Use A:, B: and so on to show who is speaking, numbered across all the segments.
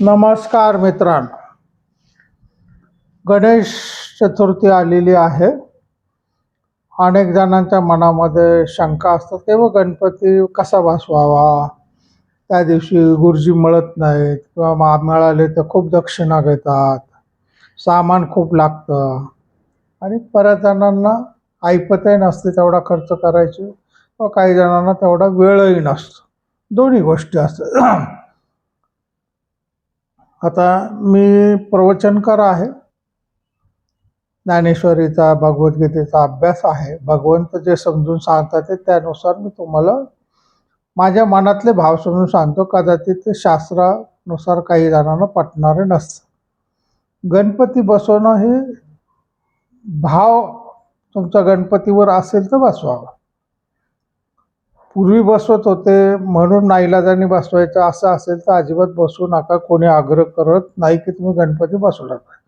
A: नमस्कार मित्रांनो. गणेश चतुर्थी आलेली आहे. अनेक जणांच्या मनामध्ये शंका असतात की व गणपती कसा बसवावा? त्या दिवशी गुरुजी मिळत नाहीत किंवा मा मिळाले तर खूप दक्षिणा घेतात. सामान खूप लागतं. आणि बऱ्याच जणांना ऐपतही नसते तेवढा खर्च करायची. व काही जणांना तेवढा वेळही नसतो. दोन्ही गोष्टी असतात. आता मी प्रवचनकार आहे. ज्ञानेश्वरीचा भगवद्गीतेचा अभ्यास आहे. भगवंत जे समजून सांगतात ते त्यानुसार मी तुम्हाला माझ्या मनातले भाव समजून सांगतो. कदाचित ते शास्त्रानुसार काही जणांना पटणारे नसतं. गणपती बसवणं हे भाव तुमचा गणपतीवर असेल तर बसवावा. पूर्वी बसवत होते म्हणून नाईलाजाने बसवायचं असं असेल तर अजिबात बसवू नका कोणी आग्रह करत नाही की तुम्ही गणपती बसवला पाहिजे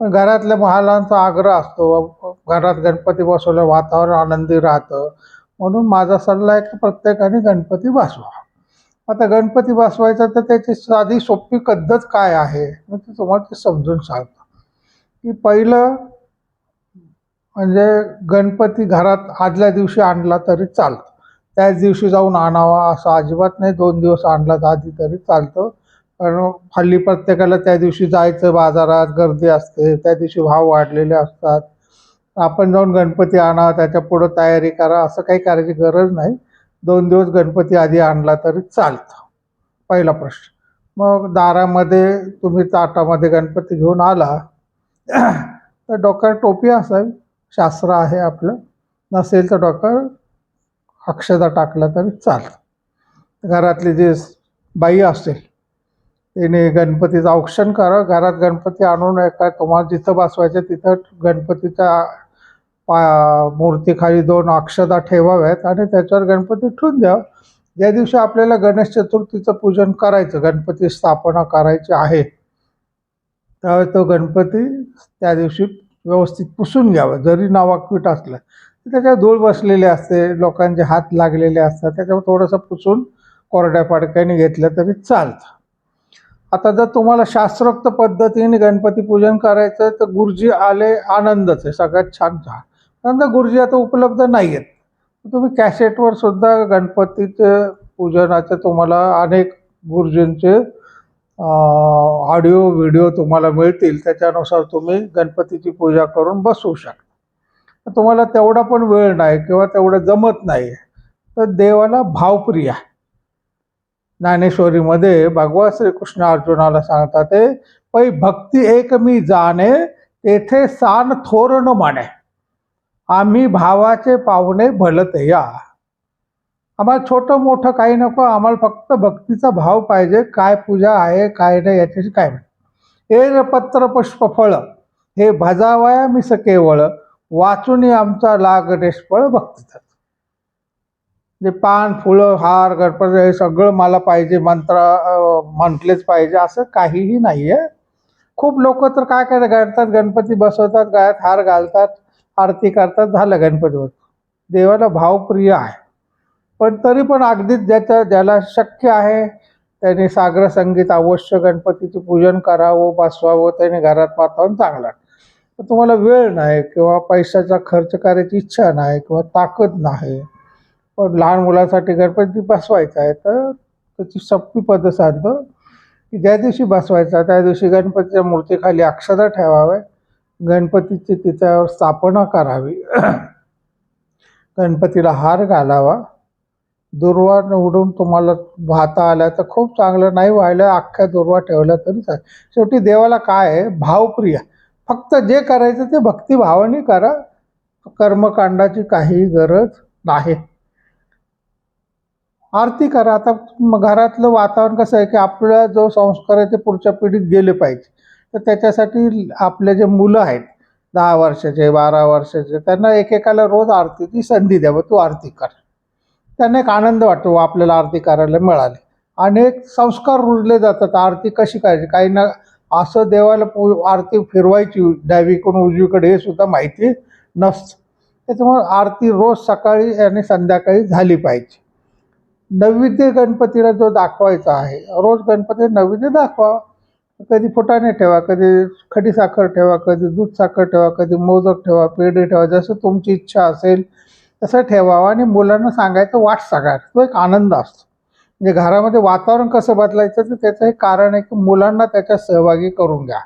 A: पण घरातल्या महालांचा आग्रह असतो घरात गणपती बसवलं वातावरण आनंदी राहतं. म्हणून माझा सल्ला आहे की प्रत्येकाने गणपती बसवा. आता गणपती बसवायचा तर त्याची साधी सोपी पद्धत काय आहे मी ते तुम्हाला ते समजून सांगतो. की पहिलं म्हणजे गणपती घरात आदल्या दिवशी आणला तरी चालतो. त्याच दिवशी जाऊन आणावा असं अजिबात नाही. दोन दिवस आणला आधी तरी चालतं. कारण हल्ली प्रत्येकाला त्या दिवशी जायचं बाजारात गर्दी असते त्या दिवशी भाव वाढलेले असतात. आपण जाऊन गणपती आणा त्याच्या पुढं तयारी करा असं काही करायची गरज नाही. दोन दिवस गणपती आधी आणला तरी चालतं. पहिला प्रश्न. मग दारामध्ये तुम्ही ताटामध्ये गणपती घेऊन आला तर डोक्यावर टोपी असावी. शास्त्र आहे आपलं. नसेल तर डोक्यावर अक्षता टाकला तरी चालतं. घरातली जी बाई असेल तिने गणपतीचं औक्षण करा घरात गणपती आणून एका तुम्हाला जिथं बसवायचं तिथं गणपतीच्या पा मूर्तीखाली दोन अक्षता ठेवाव्यात आणि त्याच्यावर गणपती ठेवून द्यावं ज्या दिवशी आपल्याला गणेश चतुर्थीचं पूजन करायचं गणपती स्थापना करायची आहे त्यावेळी तो गणपती त्या दिवशी व्यवस्थित पुसून घ्यावा जरी नावाकवीट असलं. त्याच्यावर धूळ बसलेली असते लोकांचे हात लागलेले असतात त्याच्यावर थोडंसं पुसून कोरड्या पाडक्याने घेतलं तरी चालतं. आता जर तुम्हाला शास्त्रोक्त पद्धतीने गणपती पूजन करायचं तर गुरुजी आले आनंदच आहे सगळ्यात छान झा नंतर गुरुजी आता उपलब्ध नाही आहेत तुम्ही कॅसेटवर सुद्धा गणपतीचे पूजनाचे तुम्हाला अनेक गुरुजींचे ऑडिओ व्हिडिओ तुम्हाला मिळतील. त्याच्यानुसार तुम्ही गणपतीची पूजा करून बसवू शकता. तुम्हाला तेवढा पण वेळ नाही किंवा तेवढं जमत नाही. तर देवाला भावप्रिय आहे. ज्ञानेश्वरीमध्ये भगवान श्रीकृष्ण अर्जुनाला सांगतात ते पै भक्ती एक मी जाणे तेथे सान थोर न माने आम्ही भावाचे पाहुणे भलत या. आम्हाला छोटं मोठं काही नको आम्हाला फक्त भक्तीचा भाव पाहिजे काय पूजा आहे काय नाही याच्याशी काय नाही. हे पत्र पुष्प फळ हे भजावया मिस केवळ वाचून आमचा लाग निष्फळ भक्तीचा म्हणजे पान फुलं हार गणपती हे सगळं मला पाहिजे मंत्र म्हटलेच पाहिजे असं काहीही नाही आहे खूप लोक तर काय काय करतात गणपती बसवतात गळ्यात हार घालतात आरती करतात झालं गणपतीवर. देवाला भावप्रिय आहे. पण तरी पण अगदीच ज्याच्या ज्याला शक्य आहे त्याने सागर संगीत अवश्य गणपतीचे पूजन करावं बसवावं त्याने घरात वातावरण चांगलं तर तुम्हाला वेळ नाही किंवा पैशाचा खर्च करायची इच्छा नाही किंवा ताकद नाही. पण लहान मुलासाठी गणपती बसवायचा आहे तर त्याची सोपी पद्धत सांगतो की ज्या दिवशी बसवायचा त्या दिवशी गणपतीच्या मूर्तीखाली अक्षता ठेवाव्या. गणपतीची तिच्यावर स्थापना करावी. गणपतीला हार घालावा. दुर्वा निवडून तुम्हाला वाहता आल्या तर खूप चांगलं. नाही व्हायला अख्ख्या दुर्वा ठेवल्या तरी चालेल. शेवटी देवाला काय आहे? भावप्रिय. फक्त जे करायचं ते भक्तिभावाने करा. कर्मकांडाची काही गरज नाही. आरती करा. आता घरातलं वातावरण कसं आहे की आपला जो संस्कार आहे ते पुढच्या पिढीत गेले पाहिजे. तर त्याच्यासाठी आपले जे मुलं आहेत दहा वर्षाचे बारा वर्षाचे त्यांना एकेकाला रोज आरतीची संधी द्यावं तू आरती कर. त्यांना एक आनंद वाटतो आपल्याला आरती करायला मिळाली. अनेक संस्कार रुजले जातात. आरती कशी करायची? काही ना असं देवाला पू आरती फिरवायची डावीकडून उजवीकडे हे सुद्धा माहिती नसतं. त्याच्यामुळे आरती रोज सकाळी आणि संध्याकाळी झाली पाहिजे. नैवेद्य गणपतीला जो दाखवायचा आहे रोज गणपती नैवेद्य दाखवा. कधी फुटाणे ठेवा कधी खडी साखर ठेवा कधी दूध साखर ठेवा कधी मोदक ठेवा पेढे ठेवा जसं तुमची इच्छा असेल तसं ठेवावं आणि मुलांना सांगायचं वाट सांगायचं तो एक आनंद असतो. म्हणजे घरामध्ये वातावरण कसं बदलायचं तर त्याचं हे कारण आहे की मुलांना त्याच्यात सहभागी करून घ्या.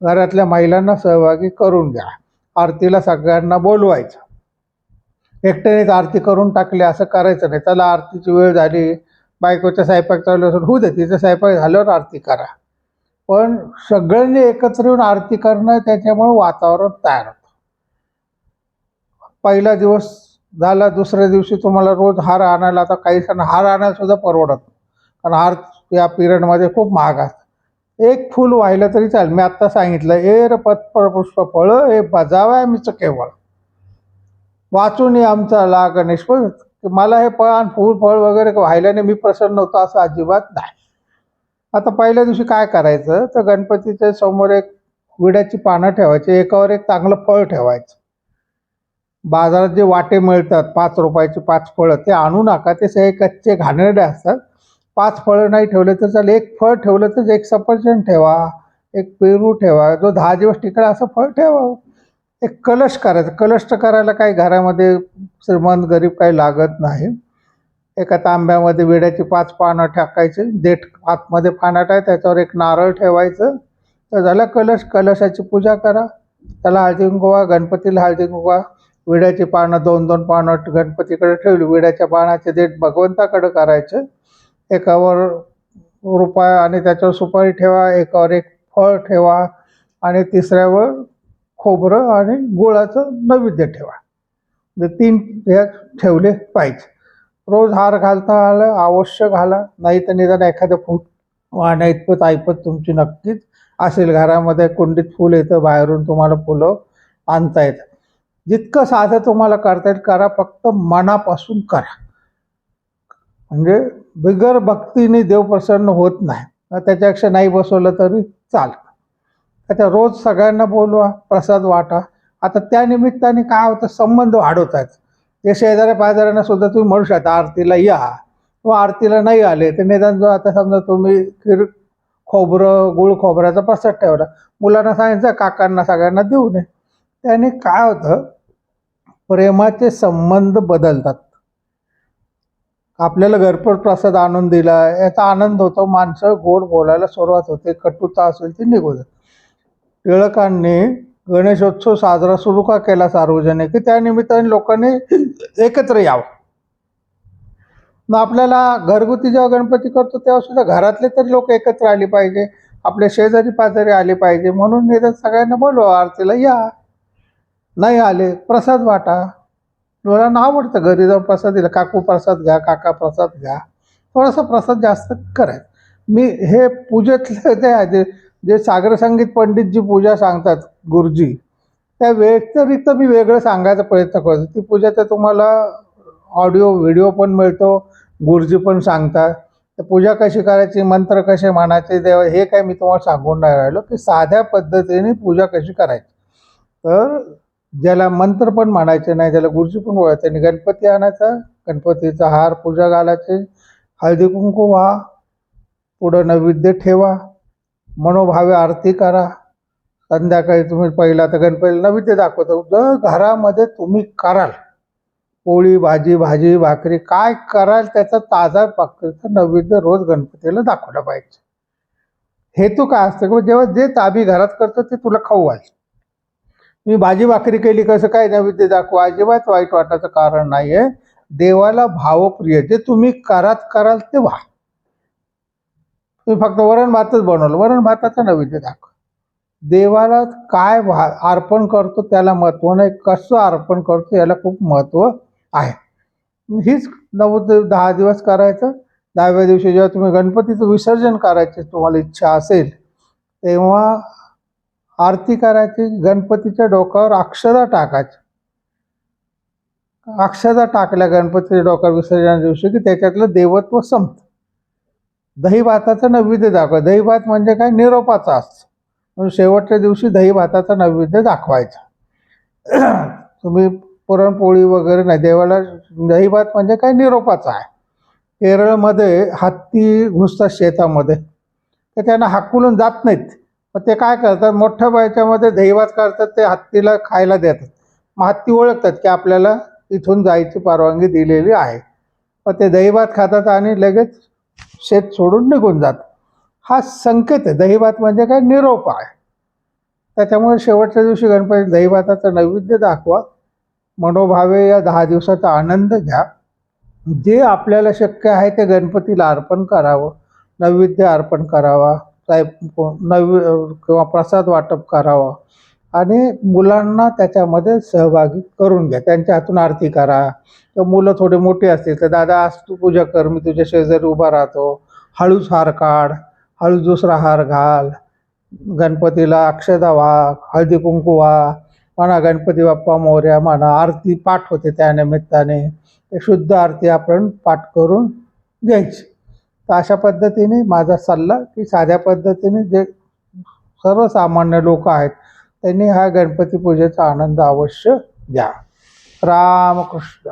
A: घरातल्या महिलांना सहभागी करून घ्या. आरतीला सगळ्यांना बोलवायचं. एकट्यानेच आरती करून टाकली असं करायचं नाही. त्याला आरतीची वेळ झाली. बायकोचा स्वयंपाक चालू असेल होऊ दे तिचा स्वयंपाक झाल्यावर आरती करा. पण सगळ्यांनी एकत्र येऊन आरती करणं त्याच्यामुळे वातावरण तयार होतं. पहिला दिवस झाला दुसऱ्या दिवशी तुम्हाला रोज हार आणायला आता काही सण हार आणायला सुद्धा परवडत कारण हार या पिरियडमध्ये खूप महाग असतात. एक फूल वाहिलं तरी चालेल. मी आत्ता सांगितलं ए र पत्पर पुष्प फळ हे बजावाय मीच केवळ. वाचून ये आमचा ला गणेश मला हे फळ आणि फूल फळ वगैरे व्हायल्याने मी प्रसन्न होतो असं अजिबात नाही. आता पहिल्या दिवशी काय करायचं? तर गणपतीच्या समोर एक विड्याची पानं ठेवायची. एकावर एक चांगलं फळ ठेवायचं. बाजारात जे वाटे मिळतात पाच रुपयाचे पाच फळं ते आणू नका. ते सगळे कच्चे घाणेरडे असतात. पाच फळं नाही ठेवले तर चालेल. एक फळ ठेवलं तर एक सफरचंद ठेवा एक पेरू ठेवा जो दहा दिवस टिकला असं फळ ठेवा. एक कलश करायचं. कलश तर करायला काही घरामध्ये श्रीमंत गरीब काही लागत नाही. एका तांब्यामध्ये विड्याची पाच पानं टाकायची. देठ आतमध्ये पानं आहे त्याच्यावर एक नारळ ठेवायचं. तर झालं कलश. कलशाची पूजा करा. त्याला हळदी कुंकवा गणपतीला हळदी कुंकवा विड्याची पानं दोन दोन पानं गणपतीकडे ठेवली. विड्याच्या पानाचे देठ भगवंताकडे करायचे. एकावर रुपया आणि त्याच्यावर सुपारी ठेवा एकावर एक फळ ठेवा आणि तिसऱ्यावर खोबरं आणि गुळाचं नैवेद्य ठेवा. म्हणजे तीन हे ठेवले पाहिजे. रोज हार घालता आलं अवश्य घाला. नाही तर निदान एखादं फूट वाहण्या इतपत ऐपत तुमची नक्कीच असेल. घरामध्ये कुंडीत फुल येतं बाहेरून तुम्हाला फुलं आणता येतात. जितकं साधं तुम्हाला करता येईल करा फक्त मनापासून करा. म्हणजे बिगर भक्तीने देव प्रसन्न होत नाही. त्याच्यापेक्षा नाही बसवलं तरी चालतं. त्याच्या रोज सगळ्यांना बोलवा प्रसाद वाटा. आता त्या निमित्ताने काय होतं संबंध वाढवत आहेत ते शेजाऱ्या पाजाऱ्यांना सुद्धा तुम्ही म्हणू शकता आरतीला या. किंवा आरतीला नाही आले तर निदान जो आता समजा तुम्ही खीर खोबरं गुळ खोबऱ्याचा प्रसाद ठेवला. मुलांना सांगितलं काकांना सगळ्यांना देऊ नये. त्याने काय होतं? प्रेमाचे संबंध बदलतात. आपल्याला घरपोच प्रसाद आणून दिला याचा आनंद होतो. माणसं गोड बोलायला सुरुवात होते कटुता असेल ती निघून टिळकांनी गणेशोत्सव साजरा सुरू का केला सार्वजनिक? की त्या निमित्ताने लोकांनी एकत्र यावं. मग आपल्याला घरगुती जेव्हा गणपती करतो तेव्हा सुद्धा घरातले तरी लोक एकत्र आली पाहिजे. आपल्या शेजारी पाजारी आले पाहिजे. म्हणून निदान सगळ्यांना बोलवा आरतीला या. नाही आले प्रसाद वाटा. डोळ्यांना आवडतं घरी जाऊन प्रसाद दिला काकू प्रसाद घ्या काका प्रसाद घ्या. थोडासा प्रसाद जास्त करायचं. मी हे पूजेतलं ते आहे जे जे सागर संगीत पंडित जी पूजा सांगतात गुरुजी त्या व्यतिरिक्त मी वेगळं सांगायचा प्रयत्न करतो. ती पूजा तर तुम्हाला ऑडिओ व्हिडिओ पण मिळतो गुरुजी पण सांगतात. तर पूजा कशी करायची मंत्र कसे म्हणायचे देव हे काय मी तुम्हाला सांगून नाही राहिलो की साध्या पद्धतीने पूजा कशी करायची. तर ज्याला मंत्र पण म्हणायचे नाही ज्याला गुरुजी पण बोलायचे आणि गणपती आणायचा गणपतीचा हार पूजा घालायचे. हळदी कुंकू व्हा. पुढं नैवेद्य ठेवा. मनोभावे आरती करा. संध्याकाळी तुम्ही पहिला तर गणपतीला नैवेद्य दाखवतो. जर घरामध्ये तुम्ही कराल. पोळी भाजी भाजी भाकरी काय कराल त्याचा ताजा भाकरीचा नैवेद्य रोज गणपतीला दाखवला पाहिजे. हेतू काय असतं? की जेव्हा जे ताबी घरात करतो ते तुला खाऊ घाल मी भाजी भाकरी केली कसं काय नैवेद्य दाखवा. अजिबात वाईट वाटायचं कारण नाही आहे देवाला भावप्रिय जे तुम्ही करात कराल ते व्हा. तुम्ही फक्त वरण भातच बनवलं. वरण भाताचा नैवेद्य दाखव. देवाला काय भा अर्पण करतो त्याला महत्त्व नाही. कसं अर्पण करतो याला खूप महत्त्व आहे. हीच नऊ दहा दिवस करायचं. दहाव्या दिवशी जेव्हा तुम्ही गणपतीचं विसर्जन करायचे तुम्हाला इच्छा असेल तेव्हा आरती करायची गणपतीच्या डोक्यावर अक्षदा टाकायची. अक्षदा टाकल्या गणपतीच्या डोक्यावर विसर्जन दिवशी की त्याच्यातलं देवत्व संपत. दही भाताचं नैवेद्य दाखवा. दही भात म्हणजे काय? निरोपाचा असतं. म्हणून शेवटच्या दिवशी दही भाताचा नैवेद्य दाखवायचा. तुम्ही पुरणपोळी वगैरे नाही देवाला दही भात म्हणजे काय? निरोपाचा आहे. केरळमध्ये हत्ती घुसतात शेतामध्ये. तर त्यांना हाकलून जात नाहीत. मग ते काय करतात? मोठ्या बायच्यामध्ये दैवात करतात ते हत्तीला खायला देतात. मग हत्ती ओळखतात की आपल्याला इथून जायची परवानगी दिलेली आहे. मग ते दहीभात खातात आणि लगेच शेत सोडून निघून जातात. हा संकेत आहे. दहीभात म्हणजे काय? निरोप आहे. त्याच्यामुळे शेवटच्या दिवशी गणपती दहीभाताचं नैवेद्य दाखवा. मनोभावे या दहा दिवसाचा आनंद घ्या. जे आपल्याला शक्य आहे ते गणपतीला अर्पण करावं. नैवेद्य अर्पण करावा. नवी किंवा प्रसाद वाटप करावं. आणि मुलांना त्याच्यामध्ये सहभागी करून घ्या. त्यांच्या हातून आरती करा. तर मुलं थोडी मोठी असतील तर दादा आज तू पूजा कर मी तुझ्या शेजारी उभा राहतो. हळूच हार काढ हळूच दुसरा हार घाल. गणपतीला अक्षदा व्हा हळदी कुंकू व्हा. म्हणा गणपती बाप्पा मोर्या म्हणा आरती पाठ होते त्या निमित्ताने. ते शुद्ध आरती आपण पाठ करून घ्यायची. तर अशा पद्धतीने माझा सल्ला की साध्या पद्धतीने जे सर्वसामान्य लोक आहेत त्यांनी हा गणपती पूजेचा आनंद अवश्य घ्या. रामकृष्ण.